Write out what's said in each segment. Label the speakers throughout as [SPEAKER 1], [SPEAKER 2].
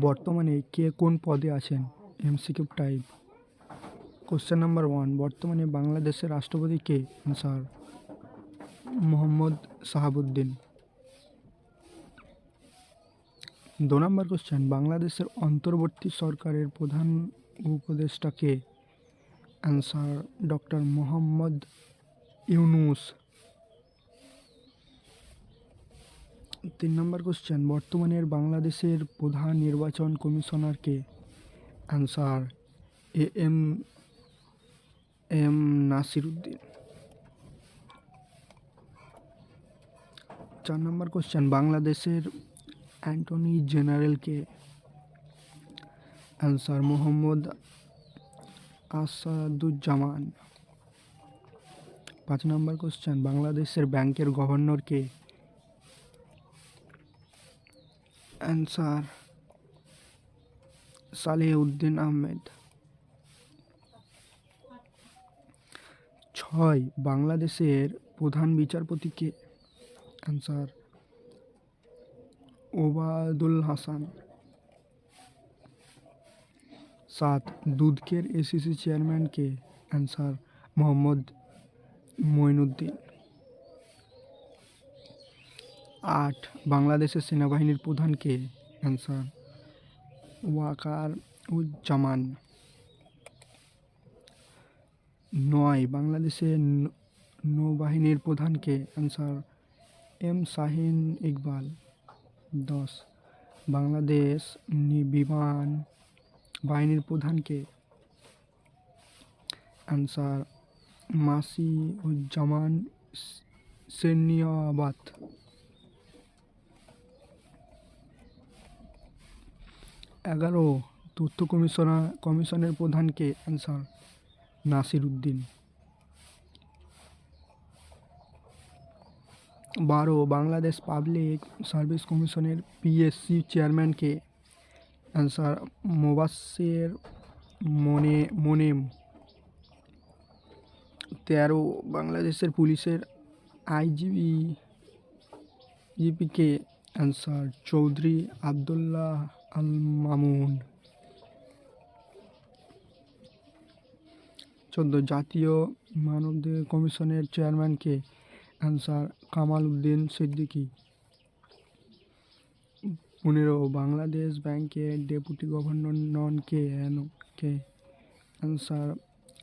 [SPEAKER 1] বর্তমানে কে কোন পদে আছেন? MCQ type question number one বর্তমানে বাংলাদেশের রাষ্ট্রপতি কে? আনসার মোহাম্মদ সাহাবুদ্দিন। দু নম্বর কোশ্চেন বাংলাদেশের অন্তর্বর্তী সরকারের প্রধান উপদেষ্টা কে? Answer doctor Mohammad Yunus. তিন নম্বর কোশ্চেন বর্তমানের বাংলাদেশের প্রধান নির্বাচন commissioner K answer A M M Nasir Uddin চার নম্বর কোশ্চেন বাংলাদেশের অ্যান্টনি জেনারেলকে অ্যান্সার মোহাম্মদ আসাদুজ্জামান। পাঁচ নম্বর কোশ্চেন বাংলাদেশের ব্যাংকের গভর্নরকে অ্যান্সার সালেহ উদ্দিন আহমেদ। ছয়, বাংলাদেশের প্রধান বিচারপতিকে অ্যান্সার ওবায়দুল হাসান। সাত, দুধকের এসিসি চেয়ারম্যান চেয়ারম্যানকে অ্যান্সার মোহাম্মদ মঈনুদ্দিন আট, বাংলাদেশের সেনাবাহিনীর প্রধানকে অ্যান্সার, ওয়াকার উজ্জামান। নয়, বাংলাদেশের নৌবাহিনীর প্রধানকে অ্যান্সার, এম শাহিন ইকবাল। দশ, বাংলাদেশ বিমান বাহিনীর প্রধানকে অ্যান্সার মাসিউজ্জামান সেনিয়াবাত এগারো তথ্য কমিশনার, কমিশনের প্রধানকে অ্যান্সার নাসির উদ্দিন বারো, বাংলাদেশ পাবলিক সার্ভিস কমিশনের পিএসসি চেয়ারম্যানকে অ্যান্সার মোবাসের মনে, মনেম। তেরো, বাংলাদেশের পুলিশের আইজিবি, জিপিকে অ্যান্সার চৌধুরী আবদুল্লাহ আল চোদ্দ জাতীয় মানবাধিকার কমিশনের চেয়ারম্যানকে অ্যান্সার কামাল উদ্দিন সিদ্দিকী। পনেরো, বাংলাদেশ ব্যাংকের ডেপুটি গভর্নর নন কে এন কে, answer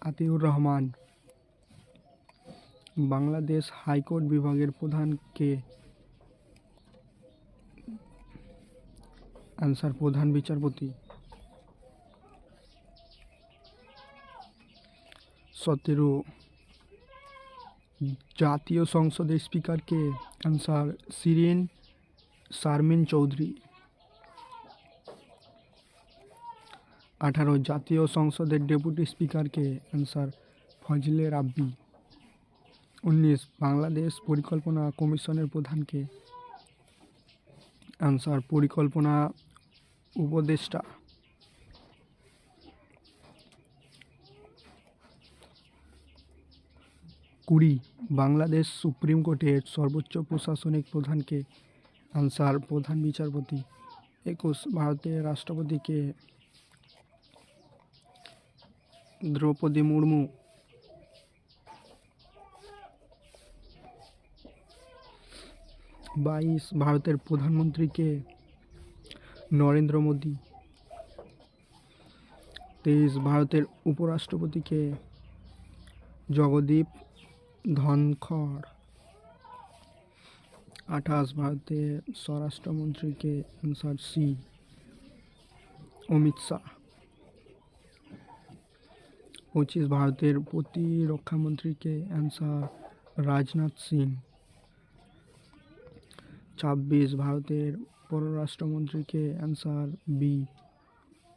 [SPEAKER 1] Atiur Rahman. Bangladesh high court বিভাগের প্রধান কে? অ্যান্সার প্রধান বিচারপতি। সতেরো জাতীয় সংসদের স্পিকারকে অ্যান্সার শিরিন শারমিন চৌধুরী। আঠারো জাতীয় সংসদের ডেপুটি স্পিকারকে অ্যান্সার ফজলে রাব্বি। উনিশ বাংলাদেশ পরিকল্পনা কমিশনের প্রধানকে অ্যান্সার পরিকল্পনা উপদেষ্টা। কুড়ি, বাংলাদেশ সুপ্রিম কোর্টের সর্বোচ্চ প্রশাসনিক প্রধানকে। আনসার, প্রধান বিচারপতি। একুশ, ভারতের রাষ্ট্রপতিকে। দ্রৌপদী মুর্মু। বাইশ, ভারতের প্রধানমন্ত্রীকে নরেন্দ্র মোদী। তেইশ, ভারতের উপরাষ্ট্রপতিকে জগদীপ ধনখড়। আঠাশ ভারতের স্বরাষ্ট্রমন্ত্রীকে অ্যান্সার সি, অমিত শাহ। পঁচিশ ভারতের প্রতিরক্ষামন্ত্রীকে অ্যান্সার রাজনাথ সিং। ছাব্বিশ ভারতের পররাষ্ট্রমন্ত্রীকে অ্যান্সার বি,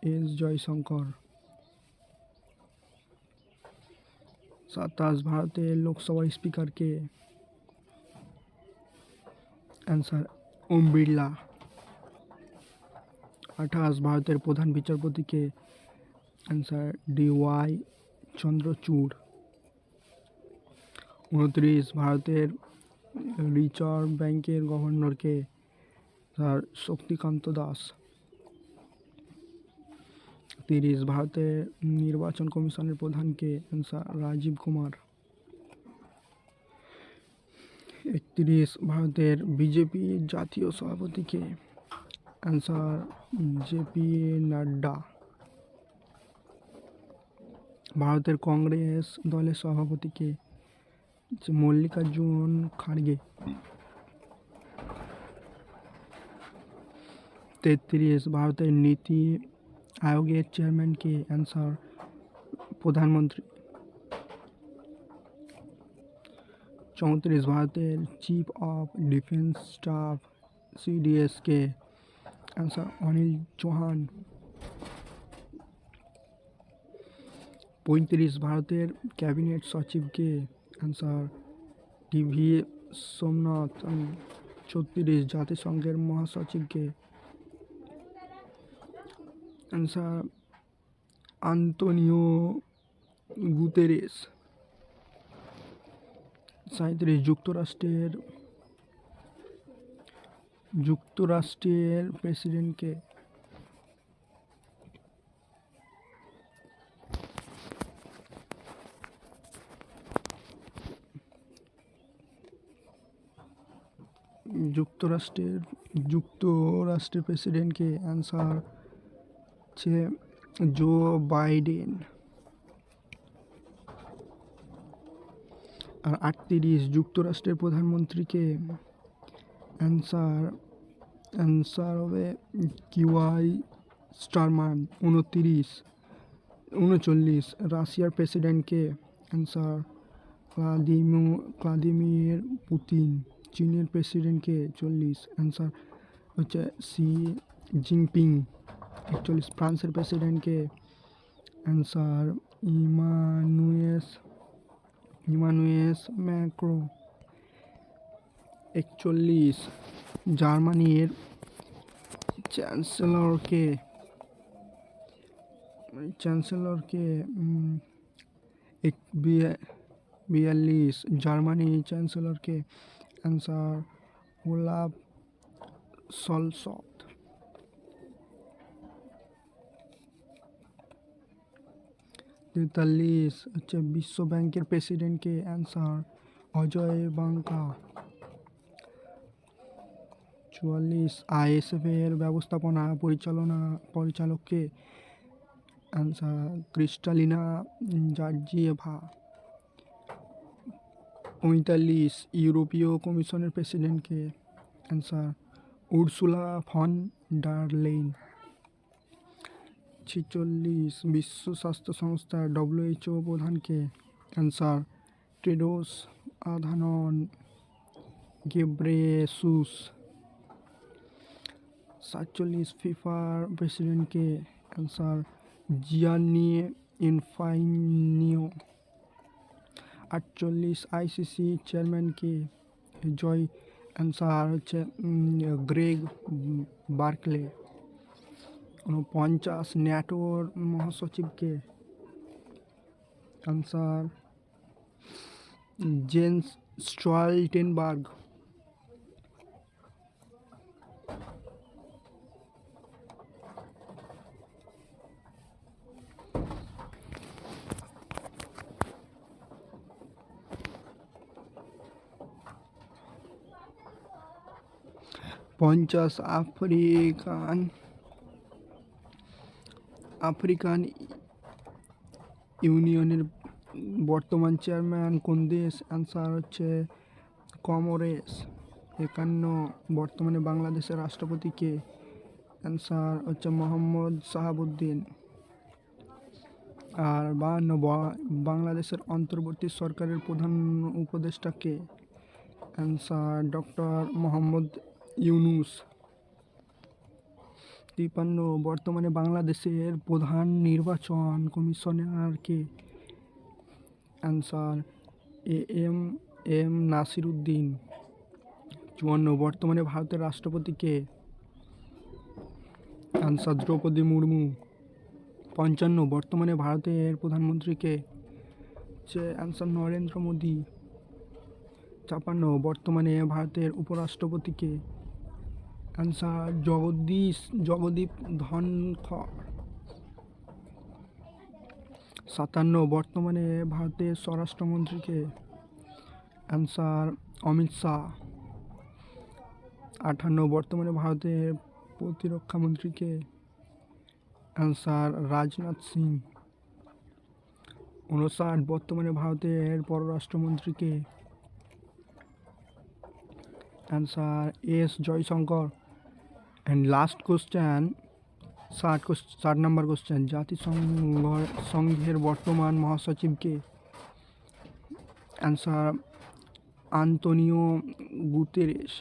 [SPEAKER 1] এস জয়শঙ্কর। সাতাশ ভারতের লোকসভার স্পিকারকে অ্যান্সার ওম বিড়লা আঠাশ ভারতের প্রধান বিচারপতিকে অ্যান্সার ডি ওয়াই চন্দ্রচূড় উনত্রিশ ভারতের রিজার্ভ ব্যাংকের গভর্নরকে স্যার শক্তিকান্ত দাস তিরিশ, ভারতের নির্বাচন কমিশনের প্রধানকে অ্যান্সার রাজীব কুমার। একত্রিশ, ভারতের বিজেপি জাতীয় সভাপতিকে অ্যান্সার জেপি নাড্ডা। ভারতের কংগ্রেস দলের সভাপতিকে মল্লিকার্জুন খাড়গে তেত্রিশ, ভারতের নীতি আয়োগের চেয়ারম্যানকে অ্যান্সার প্রধানমন্ত্রী। চৌত্রিশ, ভারতের চিফ অফ ডিফেন্স স্টাফ সিডিএসকে অ্যান্সার অনিল চৌহান। পঁয়ত্রিশ, ভারতের ক্যাবিনেট সচিবকে অ্যান্সার টিভি সোমনাথ। ছত্রিশ, জাতিসংঘের মহাসচিবকে অ্যান্সার আন্তনিও গুতেরেস সাঁত্রিশ যুক্তরাষ্ট্রের যুক্তরাষ্ট্রের প্রেসিডেন্টকে। যুক্তরাষ্ট্রের যুক্তরাষ্ট্রের প্রেসিডেন্টকে অ্যান্সার হচ্ছে জো বাইডেন। আর আটত্রিশ যুক্তরাষ্ট্রের প্রধানমন্ত্রীকে অ্যান্সার অ্যান্সার হবে কিওয়াই স্টারমান উনতিরিশ, উনচল্লিশ, রাশিয়ার প্রেসিডেন্টকে অ্যান্সার ক্লাদিমো ক্লাদিমির পুতিন, চীনের প্রেসিডেন্টকে চল্লিশ, অ্যান্সার হচ্ছে সি জিনপিং। একচল্লিশ ফ্রান্সের প্রেসিডেন্টকে অ্যান্সার ইমানুয়েস ইমানুয়েস ম্যাক্রো। একচল্লিশ জার্মানির চ্যান্সেলরকে চ্যান্সেলরকে এক বিয়া- বিয়াল্লিশ জার্মানি চ্যান্সেলরকে অ্যান্সার ওলাভ সলসত তেতাল্লিশ, হচ্ছে বিশ্ব ব্যাংকের প্রেসিডেন্টকে অ্যান্সার, অজয় বাঙ্কা চুয়াল্লিশ, আইএসএফ এর ব্যবস্থাপনা পরিচালনা, পরিচালককে অ্যান্সার, ক্রিস্টালিনা জার্জিয়েভা। পঁয়তাল্লিশ, ইউরোপীয় কমিশনের প্রেসিডেন্টকে অ্যান্সার, উর্সুলা ফন ডারলেইন ছেচল্লিশ বিশ্ব স্বাস্থ্য সংস্থা ডব্লিউএইচও প্রধানকে অ্যান্সার টেডোস আধানন গেব্রেসুস সাতচল্লিশ ফিফার প্রেসিডেন্টকে অ্যান্সার জিয়ানি ইনফাইনিও আটচল্লিশ আইসিসি চেয়ারম্যানকে জয় অ্যান্সার হচ্ছে গ্রেগ বার্কলে। উনপঞ্চাশ ন্যাটোর মহাসচিবকে অ্যান্সার জেন্স স্ট্রলটেনবার্গ পঞ্চাশ আফ্রিকান আফ্রিকান ইউনিয়নের বর্তমান চেয়ারম্যান কোন দেশ? অ্যান্সার হচ্ছে কমরেস। একান্ন, বর্তমানে বাংলাদেশের রাষ্ট্রপতিকে অ্যান্সার হচ্ছে মোহাম্মদ শাহাবুদ্দিন আর বাহান্ন বাংলাদেশের অন্তর্বর্তী সরকারের প্রধান উপদেষ্টাকে অ্যান্সার ডক্টর মোহাম্মদ ইউনুস। তিপান্ন বর্তমানে বাংলাদেশের প্রধান নির্বাচন commissioner K? Answer A M M Nasir Uddin চুয়ান্ন, বর্তমানে ভারতের রাষ্ট্রপতি কে? অ্যান্সার দ্রৌপদী মুর্মু। পঞ্চান্ন, বর্তমানে ভারতের প্রধানমন্ত্রীকে হচ্ছে অ্যান্সার নরেন্দ্র মোদী। ছাপান্ন, বর্তমানে ভারতের উপরাষ্ট্রপতিকে অ্যান্সার জগদীশ, জগদীপ ধনখড়। সাতান্ন, বর্তমানে ভারতের স্বরাষ্ট্রমন্ত্রীকে অ্যান্সার অমিত শাহ। আটান্ন বর্তমানে ভারতের প্রতিরক্ষা মন্ত্রীকে অ্যান্সার রাজনাথ সিং। উনষাট, বর্তমানে ভারতের পররাষ্ট্রমন্ত্রীকে answer S Jaishankar. And last question ষাট ষাট নম্বর কোশ্চেন জাতিসংঘ সংঘের বর্তমান মহাসচিবকে অ্যান্সার আন্তনিও গুতেরেস